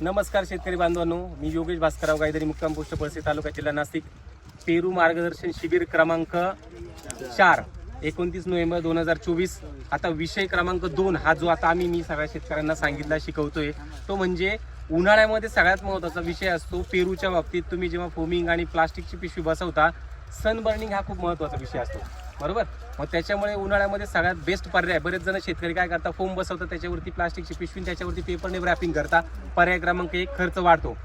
नमस्कार शेतकरी बांधवांनो मी योगेश भास्करराव गायदरी मुक्काम पोस्ट पळसे तालुका जिल्हा नाशिक. पेरू मार्गदर्शन शिबिर क्रमांक चार एकोणतीस नोव्हेंबर दोन हजार चोवीस. आता विषय क्रमांक दोन हा जो आता आम्ही मी सगळ्या शेतकऱ्यांना सांगितला शिकवतोय तो म्हणजे उन्हाळ्यामध्ये सगळ्यात महत्त्वाचा विषय असतो पेरूच्या बाबतीत. तुम्ही जेव्हा फोमिंग आणि प्लास्टिकची पिशवी बसवता सनबर्निंग हा खूप महत्त्वाचा विषय असतो. बरोबर? मग त्याच्यामुळे उन्हाळ्यामध्ये सगळ्यात बेस्ट पर्याय बरेच जण शेतकरी काय करतात? फोम बसवतात त्याच्यावरती प्लास्टिकची पिशवी त्याच्यावरती पेपरने रॅपिंग करता पर्याय क्रमांक एक खर्च वाढतो.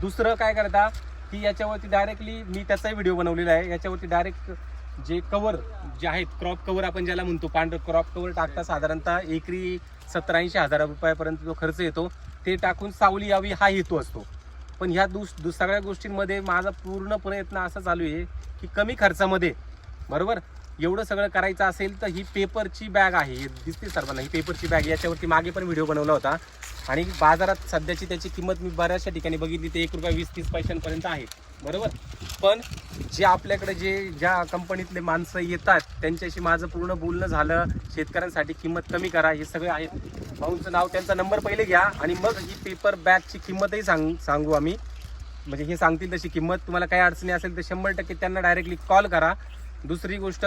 दुसरं काय करता? की याच्यावरती डायरेक्टली मी त्याचाही व्हिडिओ बनवलेला आहे. याच्यावरती डायरेक्ट जे कवर जे आहेत क्रॉप कवर आपण ज्याला म्हणतो पांढरं क्रॉप कवर टाकता साधारणतः एकरी सत्तर ऐंशी हजार रुपयापर्यंत जो खर्च येतो ते टाकून सावली यावी हा हेतू असतो. पण ह्या दुस दु सगळ्या गोष्टींमध्ये माझा पूर्ण प्रयत्न असा चालू आहे की कमी खर्चामध्ये बरोबर? एवढं सगळं करायचं असेल तर ही पेपरची बॅग आहे दिसते सर्वांना ही पेपरची बॅग याच्यावरती मागे पण व्हिडिओ बनवला होता. आणि बाजारात सध्याची त्याची किंमत मी बऱ्याचशा ठिकाणी बघितली ते एक रुपया वीस तीस पैशांपर्यंत आहे. बरोबर? पण जे आपल्याकडे जे ज्या कंपनीतले माणसं येतात त्यांच्याशी माझं पूर्ण बोलणं झालं शेतकऱ्यांसाठी किंमत कमी करा हे सगळे आहेत. भाऊंचं नाव त्यांचा नंबर पहिले घ्या आणि मग ही पेपर बॅगची किंमतही सांग सांगू आम्ही. म्हणजे हे सांगतील तशी किंमत. तुम्हाला काही अडचणी असेल तर शंभर टक्के त्यांना डायरेक्टली कॉल करा. दुसरी गोष्ट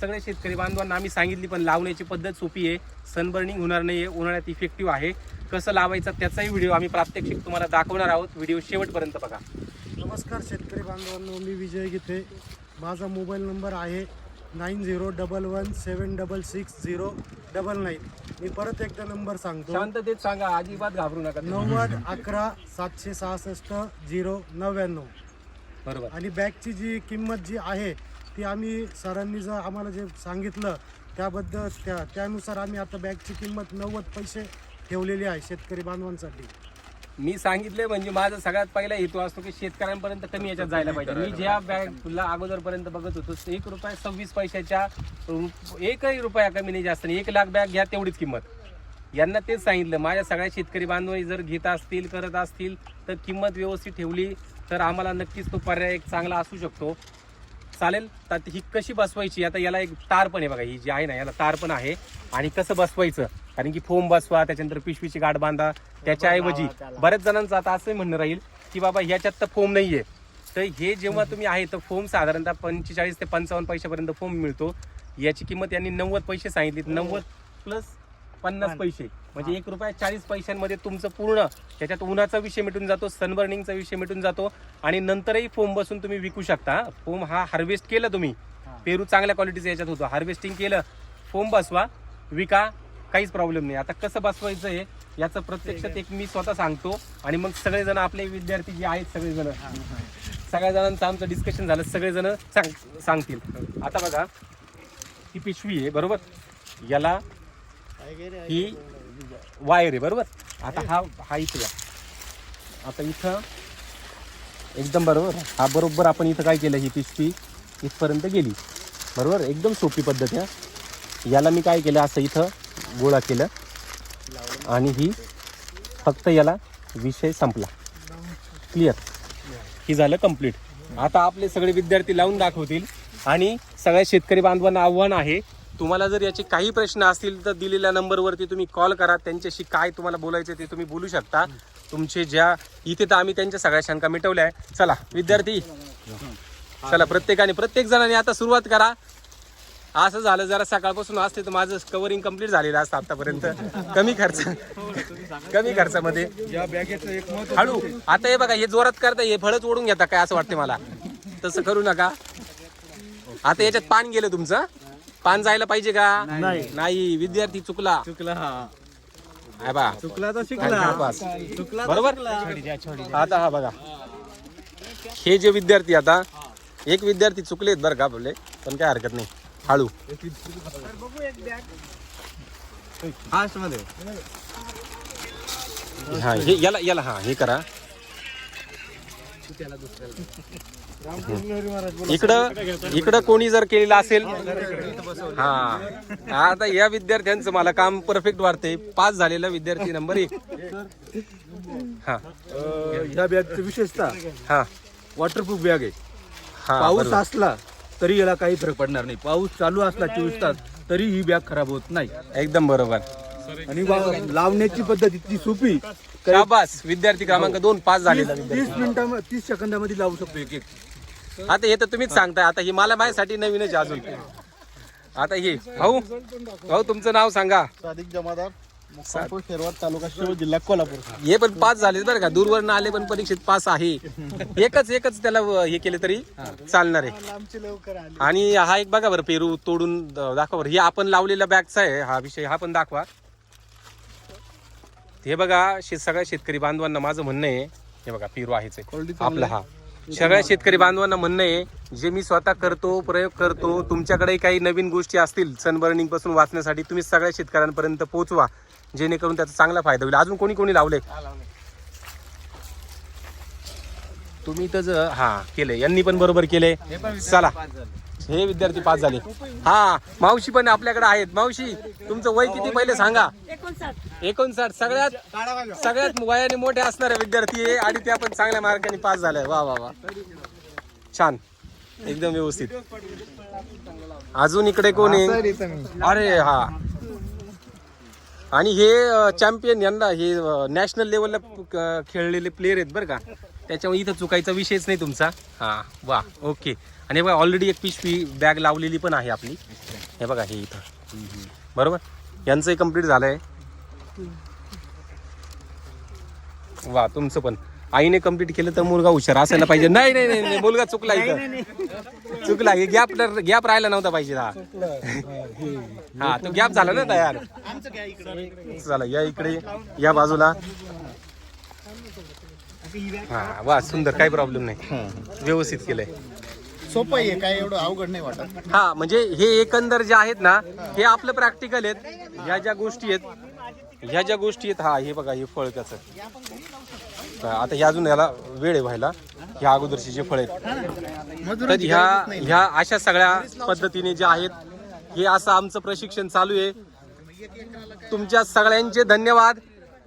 सगळे शेतकरी बांधवांना आम्ही सांगितली पण लावण्याची पद्धत सोपी आहे. सनबर्निंग होणार नाही आहे उन्हाळ्यात इफेक्टिव्ह आहे. कसं लावायचं त्याचाही व्हिडिओ आम्ही प्रात्यक्षिक तुम्हाला दाखवणार आहोत. व्हिडिओ शेवटपर्यंत बघा. नमस्कार शेतकरी बांधवांनो मी विजय गीते माझा मोबाईल नंबर आहे nine zero double one seven double six zero double nine. मी परत एकदा नंबर सांगतो. शांततेत सांगा अजिबात घाबरू नका नव्वद अकरा सातशे सहासष्ट झिरो नव्याण्णव. बरोबर. आणि बॅगची जी किंमत जी आहे ती आम्ही सरांनी जर आम्हाला जे सांगितलं त्याबद्दल त्या त्यानुसार आम्ही आता बॅगची किंमत नव्वद पैसे ठेवलेली आहे शेतकरी बांधवांसाठी. मी सांगितले म्हणजे माझा सगळ्यात पहिला हेतू असतो की शेतकऱ्यांपर्यंत कमी याच्यात जायला पाहिजे. मी ज्या बॅगला अगोदरपर्यंत बघत होतो एक रुपया सव्वीस पैशाच्या एकही रुपया कमी नाही जास्त नाही. एक लाख बॅग घ्या तेवढीच किंमत. यांना तेच सांगितलं माझ्या सगळ्या शेतकरी बांधवांनी जर घेत असतील करत असतील तर किंमत व्यवस्थित ठेवली तर आम्हाला नक्कीच तो पर्याय एक चांगला असू शकतो. चालेल. तर ही कशी बसवायची? आता याला एक तार पण आहे बघा ही जी आहे ना याला तार पण आहे. आणि कसं बसवायचं? कारण की फोम बसवा त्याच्यानंतर पिशवीची गाठ बांधा त्याच्याऐवजी बऱ्याच जणांचं आता असं म्हणणं राहील की बाबा ह्याच्यात तर फोम नाहीये. तर हे जेव्हा तुम्ही आहे तर फोम साधारणतः पंचेचाळीस ते पंचावन्न पैशापर्यंत फोम मिळतो. याची किंमत यांनी नव्वद पैसे सांगितली नव्वद प्लस पन्नास पैसे. म्हणजे एक रुपया चाळीस पैशांमध्ये तुमचं पूर्ण त्याच्यात उन्हाचा विषय मिटून जातो सनबर्निंगचा विषय मिटून जातो आणि नंतरही फोम बसून तुम्ही विकू शकता. फोम हा हार्वेस्ट केलं तुम्ही. पेरू चांगल्या क्वालिटीचा याच्यात होतो. हार्वेस्टिंग केलं फोम बसवा विका काहीच प्रॉब्लेम नाही. आता कसं बसवायचं आहे याचं प्रत्यक्षात एक मी स्वतः सांगतो आणि मग सगळेजण आपले विद्यार्थी जे आहेत सगळेजण. सगळ्या जणांचं आमचं डिस्कशन झालं सगळेजण सांग सांगतील. आता बघा ही पिशवी आहे बरोबर? याला ही वायर आहे बरोबर? आता हा हा इथं या. आता इथं एकदम बरोबर. हा बरोबर आपण इथं काय केलं ही पिशवी इथपर्यंत गेली. बरोबर? एकदम सोपी पद्धत आहे. याला मी काय केलं असं इथं गोळा केलं. आणि ही फक्त याला विषय संपला. क्लिअर ही झालं कंप्लीट आता आपले सगळे विद्यार्थी लावून दाखवतील. आणि सगळ्या शेतकरी बांधवांना आव्हान आहे तुम्हाला जर याचे काही प्रश्न असतील तर दिलेल्या नंबरवरती तुम्ही कॉल करा. त्यांच्याशी काय तुम्हाला बोलायचं ते तुम्ही बोलू शकता. तुमचे ज्या इथे तर आम्ही त्यांच्या सगळ्या शंका मिटवल्या आहे चला विद्यार्थी. चला प्रत्येकाने प्रत्येक जणांनी आता सुरुवात करा. असं झालं जरा सकाळपासून असते तर माझं कवरिंग कंप्लीट झालेलं असतं आतापर्यंत. कमी खर्च कमी खर्चामध्ये. हळू. आता हे बघा हे जोरात करता हे फळच ओढून घेता काय असं वाटते मला. तसं करू नका. आता याच्यात पान गेलं तुमचं. पान जायला पाहिजे का? नाही. नाही. विद्यार्थी चुकला. चुकला हा. आहे बा. चुकला तर पास. चुकला बरोबर? आता हा बघा. हे जे विद्यार्थी आता एक विद्यार्थी चुकलेत बरं का आपले पण काय हरकत नाही. हळू. फास्टमध्ये हा हे याला याला हा हे करा. इकडं इकडं कोणी जर केलेलं असेल हा. आता या विद्यार्थ्यांचं मला काम परफेक्ट वाटते पास झालेला विद्यार्थी नंबर एक. हा. ह्या बॅगची विशेषता हा. वॉटरप्रूफ बॅग आहे. हा पाऊस बरोबर. असला तरी याला काही फरक पडणार नाही. पाऊस चालू असला चोवीस तास तरी ही बॅग खराब होत नाही. एकदम बरोबर. आणि वा- लावण्याची पद्धत इतकी सोपी शाबास. विद्यार्थी क्रमांक दोन पास झालेला विद्यार्थी. तीस मिनिटा तीस सेकंदामध्ये लावू शकतो एक एक. आता हे तर तुम्हीच सांगताय. आता ही मला माझ्यासाठी नवीनच आहे अजून. आता हे. भाऊ भाऊ तुमचं नाव सांगा. सादिक जमादार मुक्कामपूर शेरवाड तालुका शिव जिल्हा कोल्हापूर. हे पण पास झाले बरं का. दूरवरनं आले पण परीक्षेत पास आहे. एकच एकच त्याला अं, हे केले तरी चालणार आहे. आमची लवकर आली. आणि हा एक बघा बरं पेरू तोडून द- दाखवा बरं. हे आपण लावलेला बॅगचा आहे. हा विषय हा पण दाखवा. हे बघा शे सगळ्या शेतकरी बांधवांना माझं म्हणणं आहे हे बघा पेरू आहेच आहे. आपला हा. सगळ्या शेतकरी बांधवांना म्हणणं आहे जे मी स्वतः करतो प्रयोग करतो तुमच्याकडे काही नवीन गोष्टी असतील सनबर्निंगपासून वाचण्यासाठी तुम्ही सगळ्या शेतकऱ्यांपर्यंत पोहोचवा जेणेकरून त्याचा चांगला फायदा होईल. अजून कोणी कोणी लावले तुम्ही तर हा केले यांनी पण बरोबर केले चला. हे विद्यार्थी पास झाले. हा मावशी पण आपल्याकडे आहेत. मावशी तुमचं वय किती पहिले सांगा. एकोणसाठ. सगळ्यात सगळ्यात वयाने मोठे असणारे विद्यार्थी आहे आणि त्या पण चांगल्या मार्काने पास झाल्या वा वा वा. छान. एकदम व्यवस्थित. अजून इकडे कोण आहे? अरे हा. आणि हे चॅम्पियन यांना हे नॅशनल लेवलला खेळलेले प्लेयर आहेत बरं का. त्याच्यामुळे इथं चुकायचा विषयच नाही तुमचा. हा वा ओके आणि हे बघा ऑलरेडी एक पिशवी बॅग लावलेली पण आहे आपली. हे बघा हे इथं. बरोबर? यांचंही कंप्लीट झालंय. वा तुमचं पण. आईने कंप्लीट केलं तर मुलगा हुशार असायला पाहिजे. नाही नाही नाही नाही, मुलगा चुकला इथं. चुकला गॅप गॅप राहायला नव्हता पाहिजे हा. हा तो गॅप झाला ना तयार. चला या इकडे या बाजूला. हा वा सुंदर काही प्रॉब्लेम नाही. व्यवस्थित केलंय. सोपं आहे काय एवढं अवघड नाही वाटत. हा म्हणजे हे एकंदर जे आहेत ना हे आपलं प्रॅक्टिकल आहेत. ह्या ज्या गोष्टी आहेत ह्या ज्या गोष्टी आहेत हा हे बघा हे फळ त्याचं आता हे अजून याला वेळ आहे व्हायला. ह्या अगोदरचे जे फळ आहेत. तर ह्या ह्या अशा सगळ्या पद्धतीने जे आहेत हे असं आमचं प्रशिक्षण चालू आहे. तुमच्या सगळ्यांचे धन्यवाद.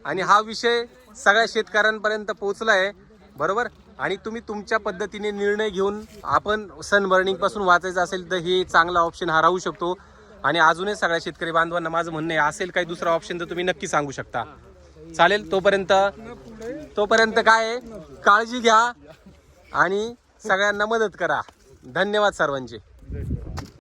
आणि हा विषय सगळ्या शेतकऱ्यांपर्यंत पोहोचला आहे बरोबर? आणि तुम्ही तुमच्या पद्धतीने निर्णय घेऊन आपण सनबर्निंगपासून वाचायचं असेल तर हे चांगला ऑप्शन हा राहू शकतो. आणि अजूनही सगळ्या शेतकरी बांधवांना माझं म्हणणं आहे असेल काही दुसरा ऑप्शन तर तुम्ही नक्की सांगू शकता. चालेल तोपर्यंत तोपर्यंत काय आहे, काळजी घ्या आणि सगळ्यांना मदत करा. धन्यवाद सर्वांचे.